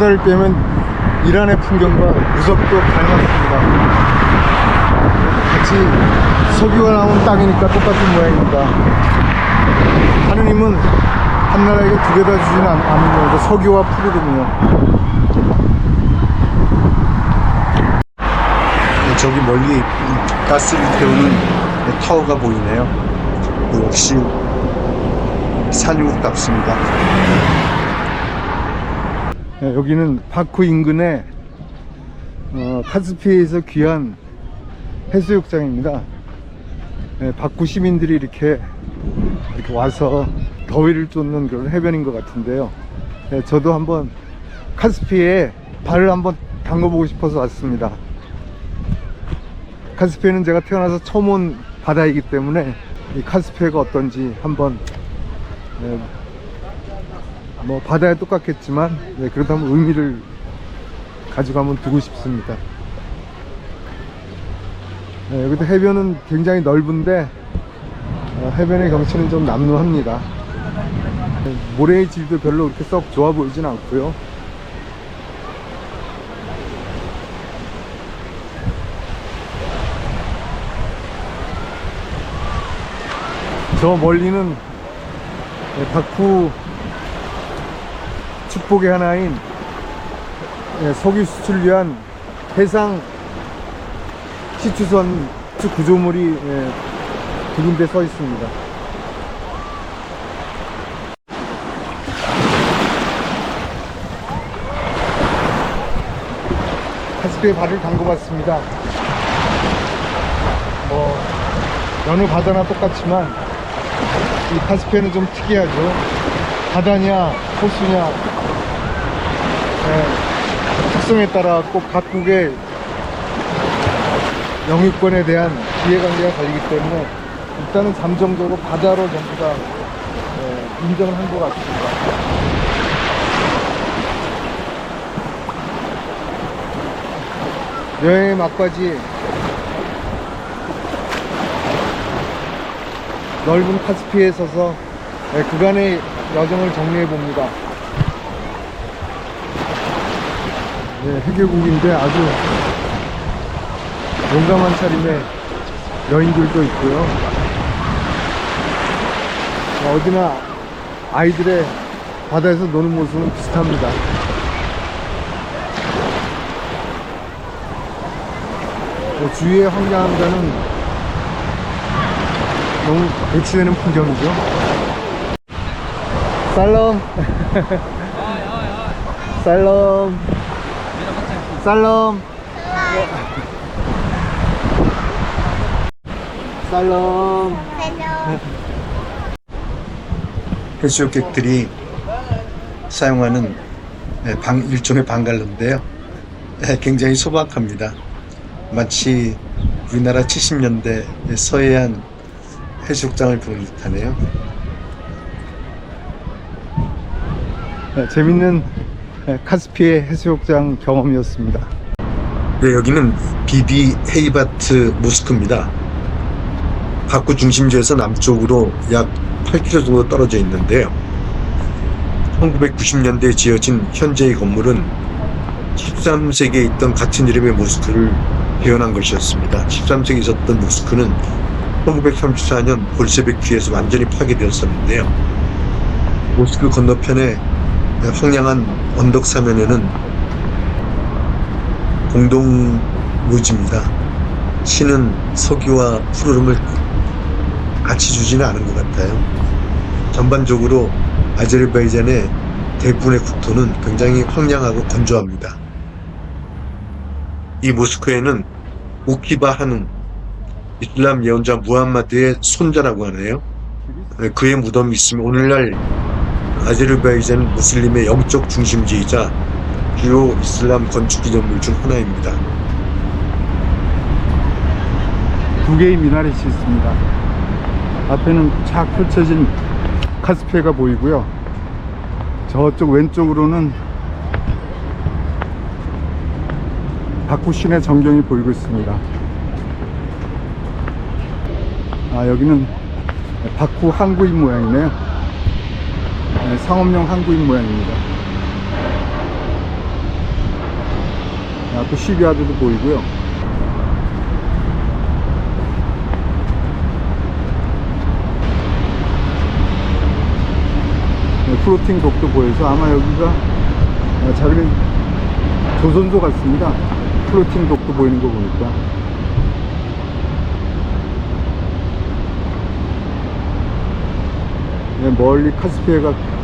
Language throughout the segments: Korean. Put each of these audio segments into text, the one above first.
바다를 빼면 이란의 풍경과 무섭고 닮았습니다. 같이 석유가 나온 땅이니까 똑같은 모양입니다. 하느님은 한 나라에게 두 개 다 주지는 않- 않는 거 석유와 푸르름이요. 저기 멀리 이 가스를 태우는 타워가 보이네요. 역시 산유국 답습니다. 네, 여기는 바쿠 인근의 어, 카스피에서 귀한 해수욕장입니다. 네, 바쿠 시민들이 이렇게 이렇게 와서 더위를 쫓는 그런 해변인 것 같은데요. 네, 저도 한번 카스피에 발을 한번 담궈보고 싶어서 왔습니다. 카스피에는 제가 태어나서 처음 온 바다이기 때문에 이 카스피해가 어떤지 한번 네, 뭐 바다에 똑같겠지만 네, 그래도 한번 의미를 가지고 한번 두고 싶습니다. 네, 여기도 해변은 굉장히 넓은데 어, 해변의 경치는 좀 남루합니다. 네, 모래의 질도 별로 그렇게 썩 좋아 보이진 않고요. 저 멀리는 네, 박후 축복의 하나인 예, 석유 수출 위한 해상 시추선 구조물이 예, 두 군데 서 있습니다. 카스피에 발을 담궈봤습니다. 뭐 여느 바다나 똑같지만 이 카스피해는 좀 특이하죠. 바다냐 호수냐 예, 특성에 따라 꼭 각국의 영유권에 대한 이해관계가 갈리기 때문에 일단은 잠정적으로 바다로 전부 다 예, 인정을 한 것 같습니다. 여행의 막바지 넓은 카스피에 서서 예, 그간의 여정을 정리해 봅니다. 네, 해계국인데 아주 용감한 차림의 여인들도 있고요. 어, 어디나 아이들의 바다에서 노는 모습은 비슷합니다. 어, 주위의 황량함과는 너무 배치되는 풍경이죠. 살롬. 살롬. 살롬. 살롬. 해수욕객들이 사용하는 네, 방, 일종의 방갈로인데요. 네, 굉장히 소박합니다. 마치 우리나라 70년대 서해안 해수욕장을 보는 듯하네요. 네, 재밌는 네, 카스피의 해수욕장 경험이었습니다. 네, 여기는 비비 헤이바트 모스크입니다. 바쿠 중심지에서 남쪽으로 약 8km 정도 떨어져 있는데요. 1990년대에 지어진 현재의 건물은 13세기에 있던 같은 이름의 모스크를 개헌한 것이었습니다. 13세기에 있었던 모스크는 1934년 볼세비키에서 완전히 파괴되었었는데요. 모스크 건너편에 황량한 언덕 사면에는 공동 묘지입니다. 신은 석유와 푸르름을 같이 주지는 않은 것 같아요. 전반적으로 아제르바이잔의 대부분의 국토는 굉장히 황량하고 건조합니다. 이 모스크에는 우키바 하는 이슬람 예언자 무함마드의 손자라고 하네요. 그의 무덤이 있으면 오늘날 아제르바이잔 무슬림의 영적 중심지이자 주요 이슬람 건축 기념물 중 하나입니다. 두 개의 미나렛이 있습니다. 앞에는 쫙 펼쳐진 카스피해가 보이고요. 저쪽 왼쪽으로는 바쿠 시내 전경이 보이고 있습니다. 아 여기는 바쿠 항구인 모양이네요. 네, 상업용 항구인 모양입니다. 네, 앞에 시비아드도 보이고요. 네, 플로팅 독도 보여서 아마 여기가 어, 작은 조선소 같습니다. 플로팅 독도 보이는 거 보니까. 네, 멀리 카스피해가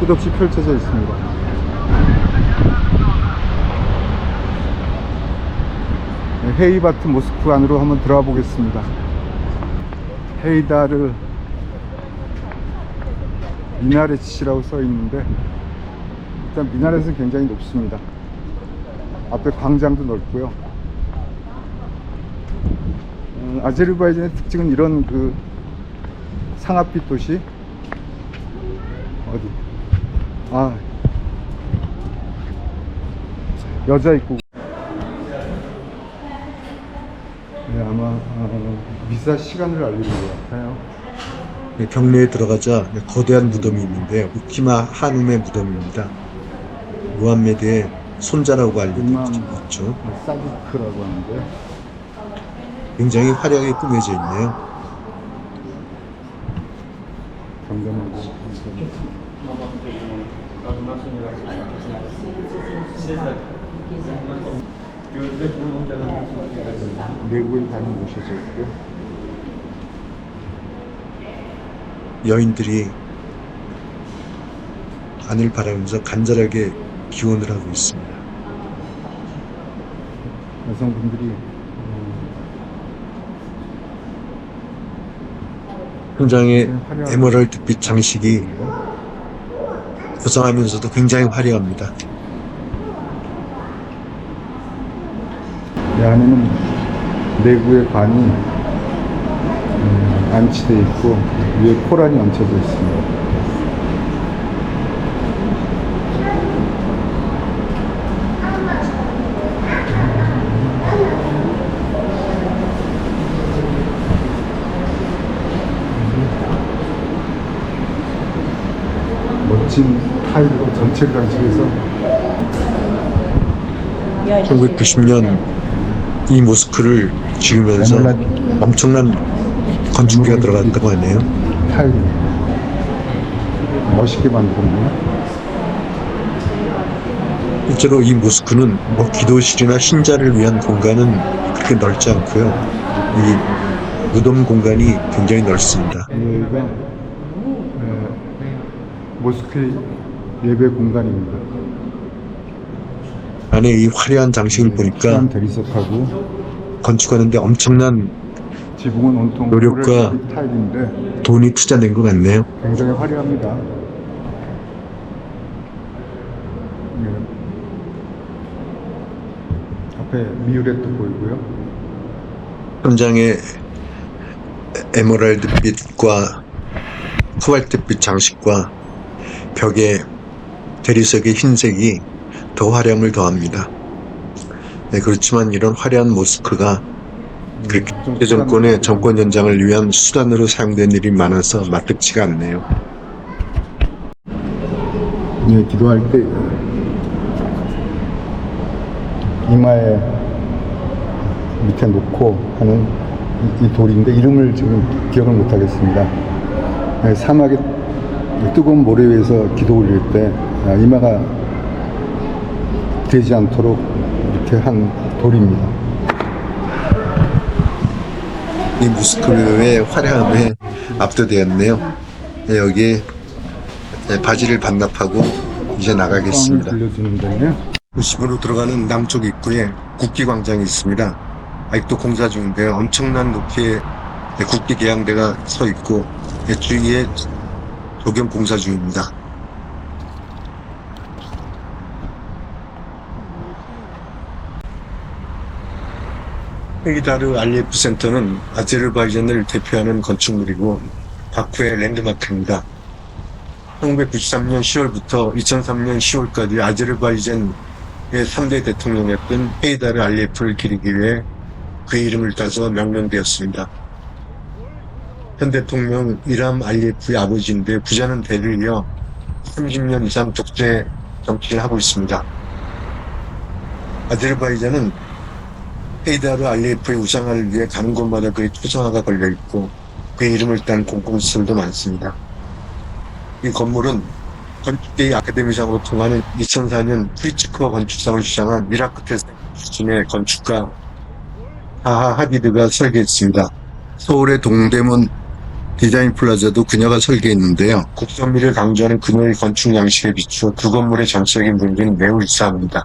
끝없이 펼쳐져 있습니다. 네, 헤이바트 모스크 안으로 한번 들어가 보겠습니다. 헤이다르 미나레치라고 써 있는데 일단 미나렛은 굉장히 높습니다. 앞에 광장도 넓고요. 음, 아제르바이잔의 특징은 이런 그 상업빛 도시 어디? 아 여자 있고. 네 아마 어, 미사 시간을 알리는 것 같아요. 네, 경내에 들어가자 거대한 무덤이 있는데요. 우키마 한움의 무덤입니다. 무함메드의 손자라고 알려져. 있죠. 사디크라고 하는데 굉장히 화려하게 꾸며져 있네요. 경전하고 가는 곳이죠. 여인들이 안을 바라면서 간절하게 기원을 하고 있습니다. 여성분들이 현장의 화려한- 에메랄드빛 장식이 고상하면서도 굉장히 화려합니다. 이 안에는 내부의 관이 음, 안치되어 있고 위에 코란이 얹혀져 있습니다. 멋진 타일로 전체를 장식해서 1990년 이 모스크를 지으면서 엄청난 건축비가 들어갔다고 하네요. 타일 멋있게 만들었네요. 실제로 이 모스크는 뭐 기도실이나 신자를 위한 공간은 그렇게 넓지 않고요. 이 무덤 공간이 굉장히 넓습니다. 모스크 예배 공간입니다. 안에 이 화려한 장식을 보니까 시간 대리석하고 건축하는데 엄청난 지붕은 온통 노력과 타일인데 돈이 투자된 것 같네요. 굉장히 화려합니다. 예. 앞에 미우렛도 보이고요. 현장에 에메랄드빛과 코발트빛 장식과 벽에 대리석의 흰색이 더 화려함을 더합니다. 네, 그렇지만 이런 화려한 모스크가 그렇게 좀 정권의 정권 연장을 위한 수단으로 사용된 일이 많아서 마뜩지가 않네요. 예, 기도할 때 이마에 밑에 놓고 하는 이, 이 돌인데 이름을 지금 기억을 못 하겠습니다. 예, 사막의 뜨거운 모래 위에서 기도 올릴 때 아, 이마가 되지 않도록 이렇게 한 돌입니다. 이 모스크의 화려함에 압도되었네요. 네, 여기에 네, 바지를 반납하고 이제 나가겠습니다. 도심으로 들어가는 남쪽 입구에 국기광장이 있습니다. 아직도 공사 중인데요. 엄청난 높이의 네, 국기 계양대가 서 있고 네, 주위에 도경 공사 중입니다. 헤기다르 알리에프 센터는 아제르바이잔을 대표하는 건축물이고 바쿠의 랜드마크입니다. 1993년 10월부터 2003년 10월까지 아제르바이잔의 3대 대통령이었던 헤이다르 알리에프를 기리기 위해 그의 이름을 따서 명명되었습니다. 현 대통령 이람 알리에프의 아버지인데 부자는 대를 이어 30년 이상 독재 정치를 하고 있습니다. 아제르바이잔은 헤이다르 알리예프의 우상화를 위해 가는 곳마다 그의 초상화가 걸려 있고 그의 이름을 딴 공공시설도 많습니다. 이 건물은 건축계의 아카데미상으로 통하는 2004년 프리츠크와 건축상을 주장한 미라크테스 수준의 건축가 하하 하디드가 설계했습니다. 서울의 동대문 디자인 플라자도 그녀가 설계했는데요. 국선미를 강조하는 그녀의 건축 양식에 비추어 두 건물의 전체적인 분위기는 매우 유사합니다.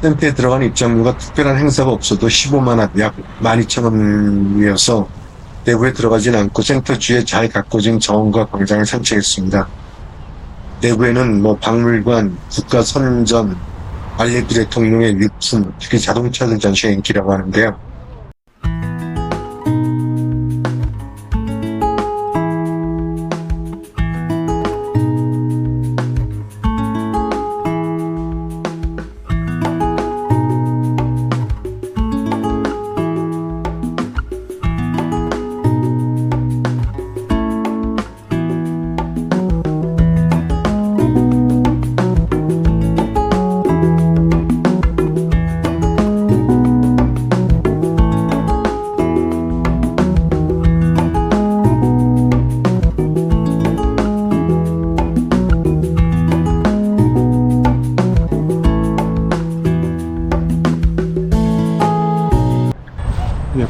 센터에 들어가는 입장료가 특별한 행사가 없어도 15만 원, 약 12,000원이어서 내부에 들어가진 않고 센터 주위에 잘 가꿔진 정원과 광장을 산책했습니다. 내부에는 뭐 박물관, 국가 선전, 알레프 대통령의 유품, 특히 자동차들 전시가 인기라고 하는데요.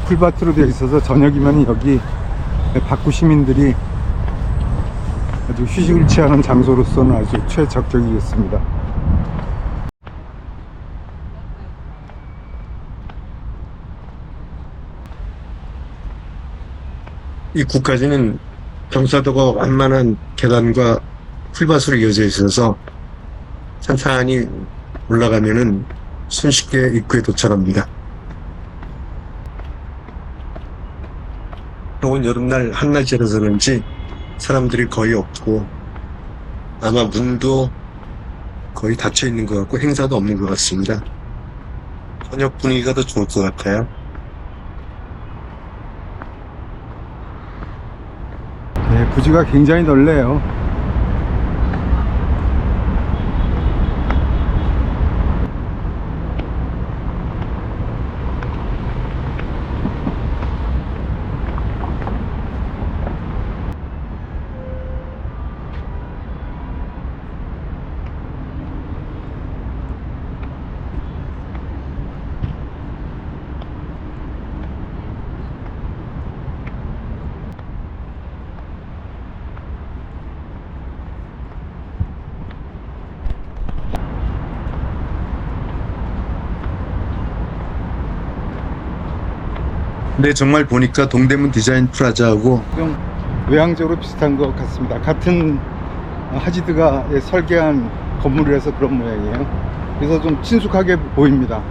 풀밭으로 되어 있어서 저녁이면 여기 박구 시민들이 아주 휴식을 취하는 장소로서는 아주 최적적이겠습니다. 이 국가지는 경사도가 완만한 계단과 풀밭으로 이어져 있어서 천천히 올라가면은 손쉽게 입구에 도착합니다. 더운 여름날 한낮이라서 그런지 사람들이 거의 없고 아마 문도 거의 닫혀 있는 것 같고 행사도 없는 것 같습니다. 저녁 분위기가 더 좋을 것 같아요. 예, 부지가 굉장히 넓네요. 근데 정말 보니까 동대문 디자인 프라자하고 좀 외향적으로 비슷한 것 같습니다. 같은 하지드가 설계한 건물이라서 그런 모양이에요. 그래서 좀 친숙하게 보입니다.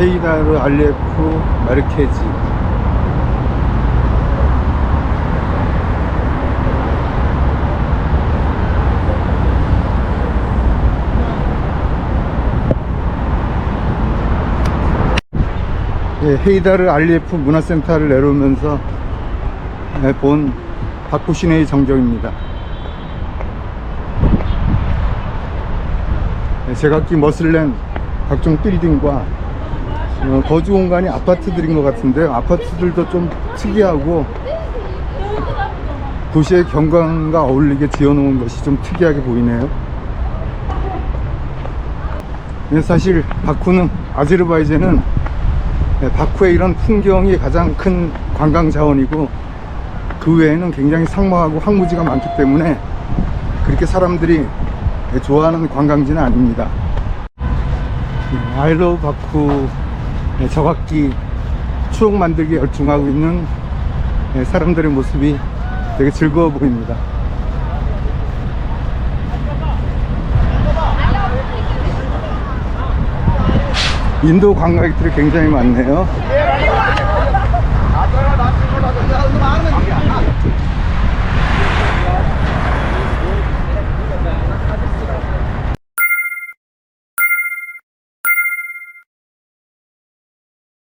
헤이다르 알레프 마르케지 헤이다르 알리에프 문화센터를 내려오면서 예, 본 박구 시내의 정적입니다. 예, 제각기 머슬렌 각종 빌딩과 어, 거주 공간이 아파트들인 것 같은데요. 아파트들도 좀 특이하고 도시의 경관과 어울리게 지어놓은 것이 좀 특이하게 보이네요. 예, 사실 바쿠는 아제르바이잔은 네, 바쿠의 이런 풍경이 가장 큰 관광 자원이고 그 외에는 굉장히 상막하고 황무지가 많기 때문에 그렇게 사람들이 좋아하는 관광지는 아닙니다. 아이러 바쿠 네, 저각기 추억 만들기 열중하고 있는 네, 사람들의 모습이 되게 즐거워 보입니다. 인도 관광객들이 굉장히 많네요.